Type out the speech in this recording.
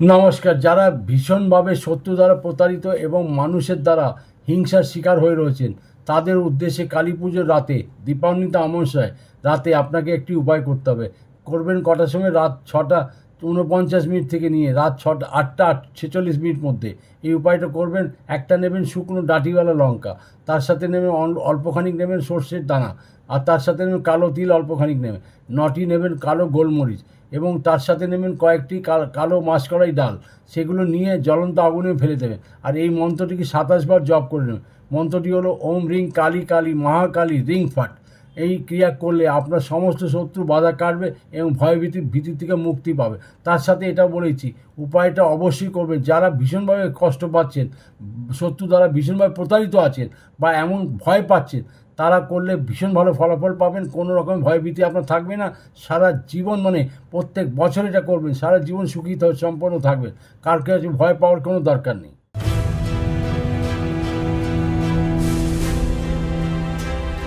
নমস্কার, যারা ভীষণভাবে শত্রু দ্বারা প্রতারিত এবং মানুষের দ্বারা হিংসার শিকার হয়ে রয়েছেন, তাদের উদ্দেশ্যে কালী পুজোর রাতে দীপাবলিতে অমাবস্যায় রাতে আপনাকে একটি উপায় করতে হবে। করবেন কটার সময়? রাত ছটা উনপঞ্চাশ মিনিট থেকে নিয়ে রাত ছটা, আটটা আট ছেচল্লিশ মিনিট মধ্যে এই উপায়টা করবেন। একটা নেবেন শুকনো ডাঁটিওয়ালা লঙ্কা, তার সাথে নেবেন অল্পখানিক নেবেন সর্ষের দানা, আর তার সাথে নেবেন কালো তিল অল্পখানিক নেবেন। নটি নেবেন কালো গোলমরিচ এবং তার সাথে নেবেন কয়েকটি কাল- মাসকলাই ডাল, সেগুলো নিয়ে জ্বলন্ত আগুনে ফেলে দেবেন। আর এই মন্ত্রটিকে সাতাশ বার জপ করে নেবেন। মন্ত্রটি হলো, ওম রিং কালী কালী, মহাকালী রিং ফাট। এই ক্রিয়া করলে আপনার সমস্ত শত্রু বাধা কাটবে এবং ভয়ভীতি, ভীতি থেকে মুক্তি পাবে। তার সাথে এটা বলেছি, উপায়টা অবশ্যই করবেন যারা ভীষণভাবে কষ্ট পাচ্ছেন, শত্রু দ্বারা ভীষণভাবে প্রতারিত আছেন বা এমন ভয় পাচ্ছেন, তারা করলে ভীষণ ভালো ফলাফল পাবেন। কোনো রকম ভয়ভীতি আপনার থাকবে না। সারা জীবন মানে প্রত্যেক বছর এটা করবেন। সারা জীবন সুখী সম্পন্ন থাকবেন। কার কাছে ভয় পাওয়ার কোনো দরকার নেই।